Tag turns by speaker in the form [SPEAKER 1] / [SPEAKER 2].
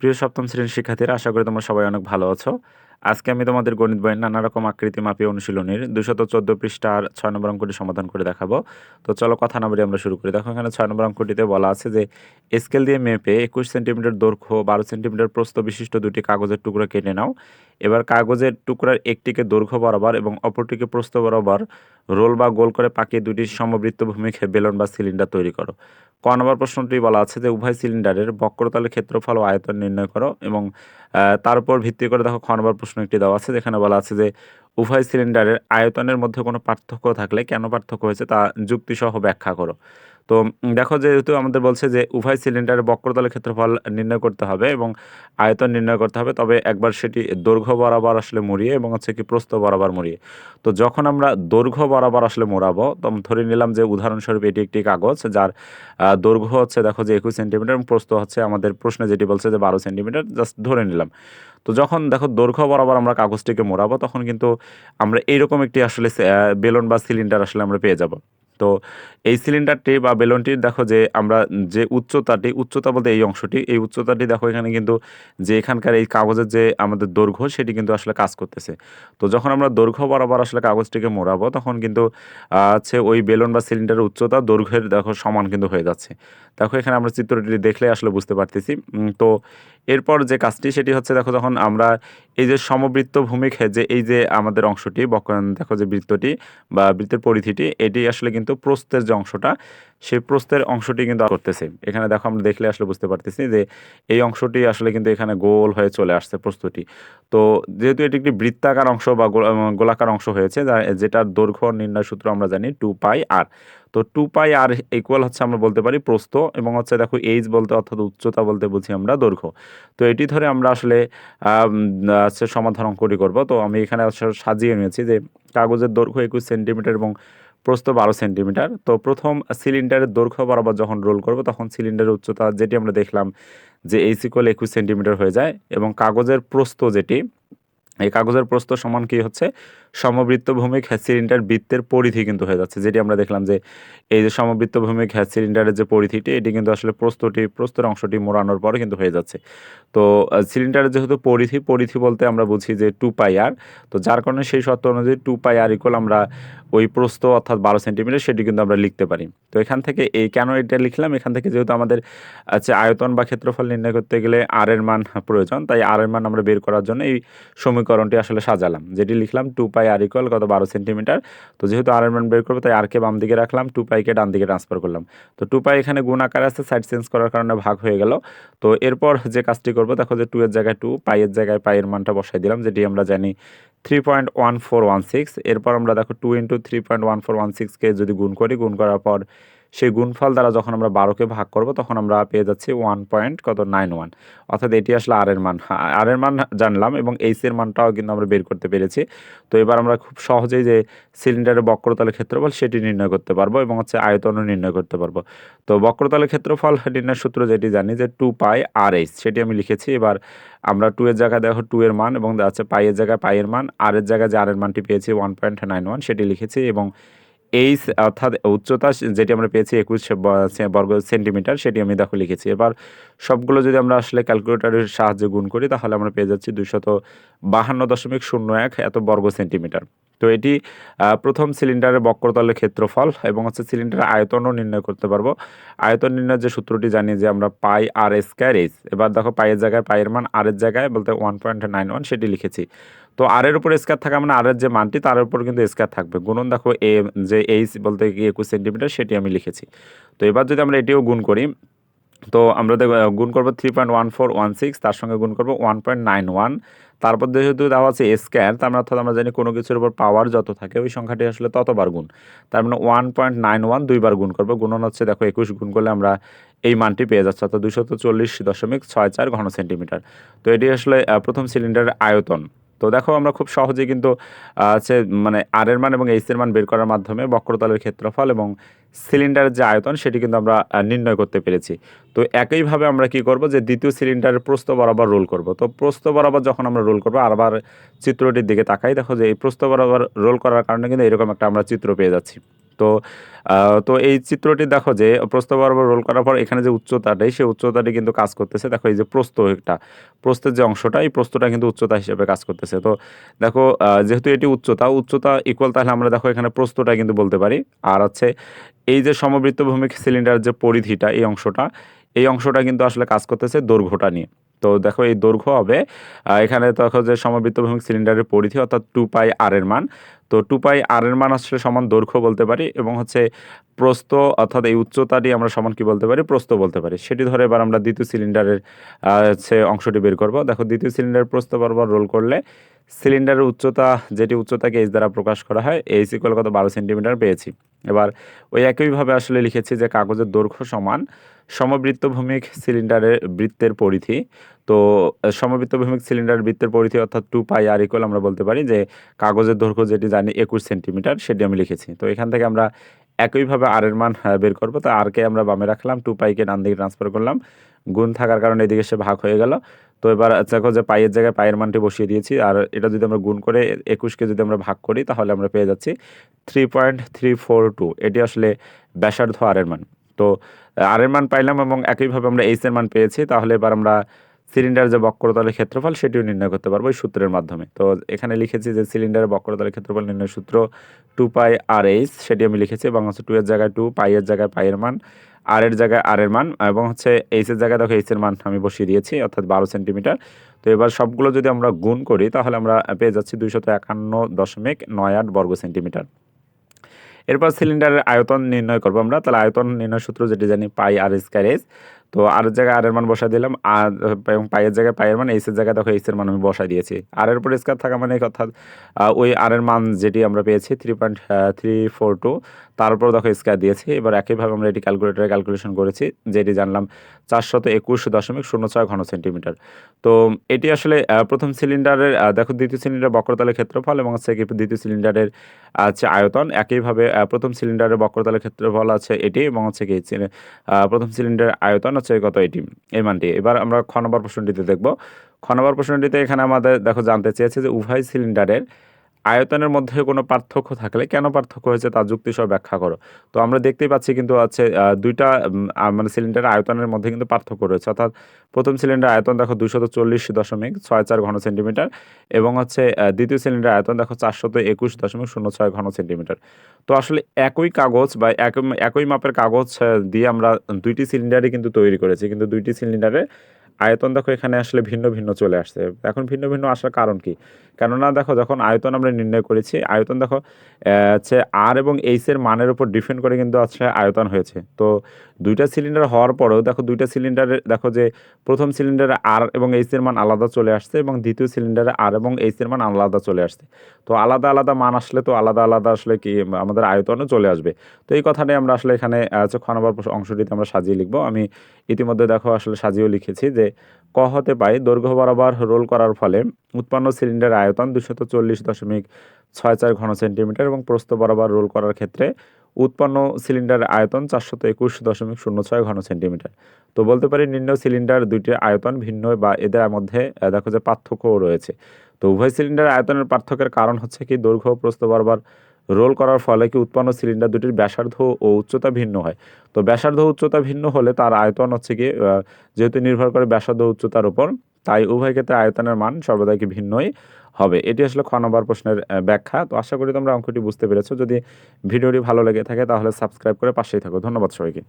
[SPEAKER 1] প্রিয় সপ্তম শ্রেণির শিক্ষার্থীরা, আশা করি তোমরা সবাই অনেক ভালো আছো। আজকে আমি তোমাদের গণিত বইয়ের নানা রকম আকৃতি মাপি অনুশীলনের দুশত চোদ্দ পৃষ্ঠার ছয় নম্বর অঙ্কটি সমাধান করে দেখাবো। তো চলো কথা না বলে আমরা শুরু করি। দেখো এখানে ছয় নম্বর অঙ্কটিতে বলা আছে যে, স্কেল দিয়ে মেপে একুশ সেন্টিমিটার দৈর্ঘ্য, বারো সেন্টিমিটার প্রস্ত বিশিষ্ট দুটি কাগজের টুকরো কেটে নাও। এবার কাগজের টুকরার একটিকে দৈর্ঘ্য বরাবর এবং অপরটিকে প্রস্থ বরাবর রোল বা গোল করে পাকিয়ে দুটি সমবৃত্ত ভূমিকে বেলন বা সিলিন্ডার তৈরি করো। ক নম্বর প্রশ্নটি বলা আছে যে, উভয় সিলিন্ডারের বক্রতলের ক্ষেত্রফল ও আয়তন নির্ণয় করো এবং তার উপর ভিত্তি করে দেখো খ নম্বর প্রশ্ন একটি দেওয়া আছে যেখানে বলা আছে যে, উভয় সিলিন্ডারের আয়তনের মধ্যে কোনো পার্থক্য থাকলে কেন পার্থক্য হয়েছে তা যুক্তিসহ ব্যাখ্যা করো। তো দেখো যেহেতু আমাদের বলছে যে উভয় সিলিন্ডারের বক্রতলের ক্ষেত্রফল নির্ণয় করতে হবে এবং আয়তন নির্ণয় করতে হবে, তবে একবার সেটি দৈর্ঘ্য বরাবর আসলে মুড়িয়ে এবং হচ্ছে কি প্রস্থ বরাবর মুড়িয়ে। তো যখন আমরা দৈর্ঘ্য বরাবর আসলে মোড়াবো তখন ধরে নিলাম যে উদাহরণস্বরূপ এটি একটি কাগজ যার দৈর্ঘ্য হচ্ছে দেখো যে একুশ সেন্টিমিটার এবং প্রস্থ হচ্ছে আমাদের প্রশ্নে যেটি বলছে যে বারো সেন্টিমিটার জাস্ট ধরে নিলাম। তো যখন দেখো দৈর্ঘ্য বরাবর আমরা কাগজটিকে মোড়াবো, তখন কিন্তু আমরা এইরকম একটি আসলে বেলুন বা সিলিন্ডার আসলে আমরা পেয়ে যাব। তো এই সিলিন্ডারটি বা বেলুনটির দেখো যে আমরা যে উচ্চতাটি, উচ্চতা বলতে এই অংশটি, এই উচ্চতাটি দেখো এখানে কিন্তু যে এখানকার এই কাগজের যে আমাদের দৈর্ঘ্য, সেটি কিন্তু আসলে কাজ করতেছে। তো যখন আমরা দৈর্ঘ্য বরাবর আসলে কাগজটিকে মোড়াবো, তখন কিন্তু হচ্ছে ওই বেলুন বা সিলিন্ডারের উচ্চতা দৈর্ঘ্যের দেখো সমান কিন্তু হয়ে যাচ্ছে। দেখো এখানে আমরা চিত্রটি দেখলে আসলে বুঝতে পারতেছি। তো এরপর যে কাজটি, সেটি হচ্ছে দেখো যখন আমরা এই যে সমবৃত্ত ভূমিকে যে এই যে আমাদের অংশটি দেখো যে বৃত্তটি বা বৃত্তের পরিধিটি, এটি আসলে কিন্তু প্রস্থের যে অংশটা সেই প্রস্তের অংশটি কিন্তু করতেছে। এখানে দেখো আমরা দেখলে আসলে বুঝতে পারতেছি যে এই অংশটি আসলে কিন্তু এখানে গোল হয়ে চলে আসছে প্রস্তুতি তো যেহেতু এটি একটি বৃত্তাকার অংশ বা গোল- গোলাকার অংশ হয়েছে যেটার দৈর্ঘ্য নির্ণয় সূত্র আমরা জানি টু পাই আর। তো টু পাই আর ইকুয়াল হচ্ছে আমরা বলতে পারি প্রস্থ এবং হচ্ছে দেখো এইচ বলতে অর্থাৎ উচ্চতা বলতে বুঝি আমরা দৈর্ঘ্য। তো এটি ধরে আমরা আসলে সমাধান অঙ্কটি করব। তো আমি এখানে সাজিয়ে নিয়েছি যে কাগজের দৈর্ঘ্য একুশ সেন্টিমিটার এবং প্রস্থ বারো সেন্টিমিটার। তো প্রথম সিলিন্ডারের দৈর্ঘ্য বরাবর যখন রোল করব, তখন সিলিন্ডারের উচ্চতা যেটি আমরা দেখলাম যে এই সিকল একুশ সেন্টিমিটার হয়ে যায় এবং কাগজের প্রস্থ যেটি, এই কাগজের প্রস্থ সমান কি হচ্ছে? সমবৃত্ত ভূমিক হ্যাঁ সিলিন্ডার বৃত্তের পরিধি কিন্তু হয়ে যাচ্ছে, যেটি আমরা দেখলাম যে এই যে সমবৃত্ত ভূমিক হ্যাঁ সিলিন্ডারের যে পরিধিটি, এটি কিন্তু আসলে প্রস্থটি, প্রস্থের অংশটি মোড়ানোর পরে কিন্তু হয়ে যাচ্ছে। তো সিলিন্ডারের যেহেতু পরিধি পরিধি বলতে আমরা বুঝি যে টু পাই আর তো যার কারণে সেই শর্ত অনুযায়ী টু পাই আর ইকুয়াল আমরা ওই প্রস্থ অর্থাৎ বারো সেন্টিমিটার সেটি কিন্তু আমরা লিখতে পারি। তো এখান থেকে এই কেন এটা লিখলাম? এখান থেকে যেহেতু আমাদের আচ্ছা আয়তন বা ক্ষেত্রফল নির্ণয় করতে গেলে আর এর মান প্রয়োজন, তাই আর এর মান আমরা বের করার জন্য এই সমীকরণটি আসলে সাজালাম, যেটি লিখলাম টু পাই আর ইকুয়াল কত বারো সেন্টিমিটার তো যেহেতু আর বের করব, তাই আরকে বাম দিকে রাখলাম টু পাইকে ডান দিকে ট্রান্সফার করলাম। তো টু পাই এখানে গুণ আকারে আছে সাইড চেঞ্জ করার কারণে ভাগ হয়ে গেল। তো এরপর যে কাজটি করব, দেখো যে টু এর জায়গায় টু পাইয়ের জায়গায় পাইয়ের মানটা বসাই দিলাম, যেটি আমরা জানি three point one four one six এরপর আমরা দেখো two into three point one four one সিক্সকে যদি গুণ করি, গুণ করার পর সেই গুণফল দ্বারা যখন আমরা বারোকে ভাগ করব, তখন আমরা পেয়ে যাচ্ছি ওয়ান পয়েন্ট কত? নাইন ওয়ান অর্থাৎ এটি আসলে আর এর মান। আর এর মান জানলাম এবং এইচ মানটাও কিন্তু আমরা বের করতে পেরেছি। তো এবার আমরা খুব সহজেই যে সিলিন্ডারের বক্রতলের ক্ষেত্রফল সেটি নির্ণয় করতে পারব এবং হচ্ছে আয়তনও নির্ণয় করতে পারব। তো বক্রতলের ক্ষেত্রফল নির্ণয় সূত্র যেটি জানি যে টু পাই আর এইচ সেটি আমি লিখেছি। এবার আমরা টু এর জায়গায় দেখো টু এর মান এবং আছে পাইয়ের জায়গায় পাইয়ের মান আর এর জায়গায় যে আর এর মানটি পেয়েছি ওয়ান পয়েন্ট নাইন ওয়ান সেটি লিখেছি এবং এইচ অর্থাৎ উচ্চতা যেটি আমরা পেয়েছি একুশ বর্গ সেন্টিমিটার, সেটি আমি দেখো লিখেছি। এবার সবগুলো যদি আমরা আসলে ক্যালকুলেটরের সাহায্যে গুণ করি, তাহলে আমরা পেয়ে যাচ্ছি দুশত বাহান্ন দশমিক শূন্য এক, এত বর্গ সেন্টিমিটার। তো এটি প্রথম সিলিন্ডারের বক্রতলের ক্ষেত্রফল এবং হচ্ছে সিলিন্ডারের আয়তনও নির্ণয় করতে পারব। আয়তন নির্ণয়ের যে সূত্রটি জানি যে আমরা পাই আর স্কোয়ার এইচ এবার দেখো পাইয়ের জায়গায় পাইয়ের মান আর এর জায়গায় বলতে ওয়ান পয়েন্ট নাইন ওয়ান সেটি লিখেছি। তো আর এর উপর স্কোয়ার থাকা মানে আর এর যে মানটি, তার উপর কিন্তু স্কোয়ার থাকবে। গুণন দেখো এ যে এইচ বলতে কি একুশ সেন্টিমিটার সেটি আমি লিখেছি। তো এবার যদি আমরা এটিও গুণ করি, তো আমরা দেখো গুণ করব three point one four one six তার সঙ্গে গুণ করব ওয়ান পয়েন্ট নাইন ওয়ান তারপর যেহেতু দেওয়া আছে স্কোয়ার তার মানে অর্থাৎ আমরা জানি কোনো কিছুর উপর পাওয়ার যত থাকে, ওই সংখ্যাটি আসলে ততবার গুণ। তার মানে ওয়ান পয়েন্ট নাইন ওয়ান দুইবার গুণ করব। গুণন হচ্ছে দেখো একুশ, গুণ করলে আমরা এই মানটি পেয়ে যাচ্ছি, অর্থাৎ দুশত চল্লিশ দশমিক ছয় চার ঘন সেন্টিমিটার তো এটি আসলে প্রথম সিলিন্ডারের আয়তন। তো দেখো আমরা খুব সহজেই কিন্তু আছে মানে আর এর মান এবং এইচ এর মান বের করার মাধ্যমে বক্রতলের ক্ষেত্রফল এবং সিলিন্ডারের যে আয়তন সেটি কিন্তু আমরা নির্ণয় করতে পেরেছি। তো একইভাবে আমরা কি করব যে দ্বিতীয় সিলিন্ডারের প্রস্থ বরাবর রোল করব। তো প্রস্থ বরাবর যখন আমরা রোল করব আবার চিত্রটির দিকে তাকাই, দেখো যে এই প্রস্থ বরাবর রোল করার কারণে কিন্তু এরকম একটা আমরা চিত্র পেয়ে যাচ্ছি। তো তো এই চিত্রটি দেখো যে প্রস্থ বরাবর রোল করার পর এখানে যে উচ্চতাটাই সেই উচ্চতাটি কিন্তু কাজ করতেছে। দেখো এই যে প্রস্থ একটা, প্রস্থের যে অংশটা, এই প্রস্থটা কিন্তু উচ্চতা হিসেবে কাজ করতেছে। তো দেখো যেহেতু এটি উচ্চতা উচ্চতা ইকুয়াল তাহলে আমরা দেখো এখানে প্রস্থটা কিন্তু বলতে পারি। আর হচ্ছে এই যে সমবৃত্ত ভূমিক সিলিন্ডার যে পরিধিটা, এই অংশটা এই অংশটা কিন্তু আসলে কাজ করতেছে দৈর্ঘ্যটা নিয়ে। তো দেখো এই দৈর্ঘ্য হবে এখানে দেখো যে সমবৃত্ত ভূমিক সিলিন্ডারের পরিধি অর্থাৎ টু পাই আর এর মান। তো টু পাই আর এর মান আসলে সমান দৈর্ঘ্য বলতে পারি এবং হচ্ছে প্রস্থ অর্থাৎ এই উচ্চতাটি আমরা সমান কি বলতে পারি? প্রস্থ বলতে পারি। সেটি ধরে এবার আমরা দ্বিতীয় সিলিন্ডারের হচ্ছে অংশটি বের করব। দেখো দ্বিতীয় সিলিন্ডারের প্রস্থ বরাবর রোল করলে সিলিন্ডারের উচ্চতা, যেটি উচ্চতাকে এইচ দ্বারা প্রকাশ করা হয় এইচ ইকুয়াল কত? বারো সেন্টিমিটার পেয়েছি। এবার ওই একইভাবে আসলে লিখেছি যে কাগজের দৈর্ঘ্য সমান সমবৃত্তভূমিক সিলিন্ডারের বৃত্তের পরিধি। তো সমবৃত্তভূমিক সমবৃত্ত ভূমিক সিলিন্ডারের বৃত্তের পরিধি অর্থাৎ টু পাই আর ইকুয়াল আমরা বলতে পারি যে কাগজের দৈর্ঘ্য যেটি জানি একুশ সেন্টিমিটার সেটি আমি লিখেছি। তো এখান থেকে আমরা একইভাবে আর এর মান বের করব। তো আরকে আমরা বামে রাখলাম টু পাইকে ডান দিকে ট্রান্সফার করলাম। গুণ থাকার কারণে এদিকে সে ভাগ হয়ে গেল। তো এবার দেখো যে পায়ের জায়গায় পায়ের মানটি বসিয়ে দিয়েছি। আর এটা যদি আমরা গুণ করে একুশকে যদি আমরা ভাগ করি, তাহলে আমরা পেয়ে যাচ্ছি three point three four two এটি আসলে ব্যাসার্ধ আর এর মান। তো আর এর মান পাইলাম এবং একইভাবে আমরা এইচ এর মান পেয়েছি। তাহলে এবার আমরা সিলিন্ডার যে বক্রতলের ক্ষেত্রফল, সেটিও নির্ণয় করতে পারব এই সূত্রের মাধ্যমে। তো এখানে লিখেছি যে সিলিন্ডারের বক্রতলের ক্ষেত্রফল নির্ণয় সূত্র টু পাই আর এইচ, সেটি আমি লিখেছি এবং হচ্ছে টু এর জায়গায় টু, পাই এর জায়গায় পাইয়ের মান, আর এর জায়গায় আর এর মান এবং হচ্ছে এইচ এর জায়গায় দেখো এইচ এর মান আমি বসিয়ে দিয়েছি, অর্থাৎ বারো সেন্টিমিটার। তো এবার সবগুলো যদি আমরা গুণ করি, তাহলে আমরা পেয়ে যাচ্ছি দুইশত একান্ন দশমিক নয় আট বর্গ সেন্টিমিটার। এরপর সিলিন্ডারের আয়তন নির্ণয় করব আমরা, তাহলে আয়তন নির্ণয় সূত্র যেটি জানি পাই আর স্কয়ার এস তো আর জায়গায় আরের মান বসাই দিলাম, আর, এবং পায়ের জায়গায় পায়ের মান এইসের জায়গায় দেখো এইসের মান আমি বসাই দিয়েছি। আরের এর উপর থাকা মানে অর্থাৎ ওই আর এর মান যেটি আমরা পেয়েছি three point three four two তার উপর দেখো স্কয়ার দিয়েছি। এবার একইভাবে আমরা এটি ক্যালকুলেটারে ক্যালকুলেশন করেছি, যেটি জানলাম চারশত একুশ দশমিক শূন্য ছয় ঘন সেন্টিমিটার তো এটি আসলে প্রথম সিলিন্ডারের দেখো দ্বিতীয় সিলিন্ডার বক্রতলের ক্ষেত্রফল এবং হচ্ছে দ্বিতীয় সিলিন্ডারের আছে আয়তন, একইভাবে প্রথম সিলিন্ডারের বক্রতলের ক্ষেত্রফল আছে এটি এবং হচ্ছে কি প্রথম সিলিন্ডারের আয়তন হচ্ছে কত এটি, এই মানটি। এবার আমরা খ নম্বর প্রশ্নটিতে দেখব। খ নম্বর প্রশ্নটিতে এখানে আমাদের, দেখো জানতে চেয়েছে যে উভয় সিলিন্ডারের আয়তনের মধ্যে কোনো পার্থক্য থাকলে কেন পার্থক্য হয়েছে তার যুক্তি সহ ব্যাখ্যা করো। তো আমরা দেখতেই পাচ্ছি কিন্তু আছে দুইটা মানে সিলিন্ডারের আয়তনের মধ্যে কিন্তু পার্থক্য রয়েছে। অর্থাৎ প্রথম সিলিন্ডার আয়তন দেখো দুশত চল্লিশ দশমিক ছয় চার ঘন সেন্টিমিটার এবং হচ্ছে দ্বিতীয় সিলিন্ডার আয়তন দেখো চারশত একুশ দশমিক শূন্য ছয় ঘন সেন্টিমিটার তো আসলে একই কাগজ বা একই একই মাপের কাগজ দিয়ে আমরা দুইটি সিলিন্ডারই কিন্তু তৈরি করেছি। কিন্তু দুইটি সিলিন্ডারের আয়তন দেখো এখানে আসলে ভিন্ন ভিন্ন চলে আসছে। এখন ভিন্ন ভিন্ন আসার কারণ কি? কেননা দেখো যখন আয়তন আমরা নির্ণয় করেছি, আয়তন দেখো হচ্ছে আর এবং এইচ এর মানের উপর ডিপেন্ড করে কিন্তু আছে আয়তন হয়েছে। তো দুইটা সিলিন্ডার হওয়ার পরেও দেখো দুইটা সিলিন্ডারের দেখো যে প্রথম সিলিন্ডারে আর এবং এইচ এর মান আলাদা চলে আসছে এবং দ্বিতীয় সিলিন্ডারে আর এবং এইচ এর মান আলাদা চলে আসছে। তো আলাদা আলাদা মান আসলে তো আলাদা আলাদা আসলে কি আমাদের আয়তনও চলে আসবে। তো এই কথাটাই আমরা আসলে এখানে হচ্ছে খ নম্বর অংশটিতে আমরা সাজিয়ে লিখব। আমি ইতিমধ্যে দেখো আসলে সাজিয়েও লিখেছি যে ক হতে পাই দৈর্ঘ্য বরাবর রোল করার ফলে উৎপন্ন সিলিন্ডারের আয়তন দুশত চল্লিশ দশমিক ছয় চার ঘন সেন্টিমিটার এবং প্রস্থ বরাবর রোল করার ক্ষেত্রে উৎপন্ন সিলিন্ডারের আয়তন চারশত একুশ দশমিক শূন্য ছয় ঘন সেন্টিমিটার। তো বলতে পারি নিম্ন সিলিন্ডার দুইটির আয়তন ভিন্ন বা এদের মধ্যে দেখো যে পার্থক্যও রয়েছে। তো উভয় সিলিন্ডার আয়তনের পার্থক্যের কারণ হচ্ছে কি, দৈর্ঘ্য ও প্রস্থ বরাবর রোল করার ফলে কি উৎপন্ন সিলিন্ডার দুটির ব্যাসার্ধ ও উচ্চতা ভিন্ন হয়। তো ব্যাসার্ধ উচ্চতা ভিন্ন হলে তার আয়তন হচ্ছে কি যেহেতু নির্ভর করে ব্যাসার্ধ উচ্চতার উপর তাই উভয় ক্ষেত্রে আয়তনের মান সর্বদাই কি ভিন্নই হবে? এটি আসলে খ নম্বর প্রশ্নের ব্যাখ্যা। তো আশা করি তোমরা অঙ্কটি বুঝতে পেরেছ। যদি ভিডিওটি ভালো লেগে থাকে তাহলে সাবস্ক্রাইব করে পাশেই থাকো। ধন্যবাদ সবাইকে।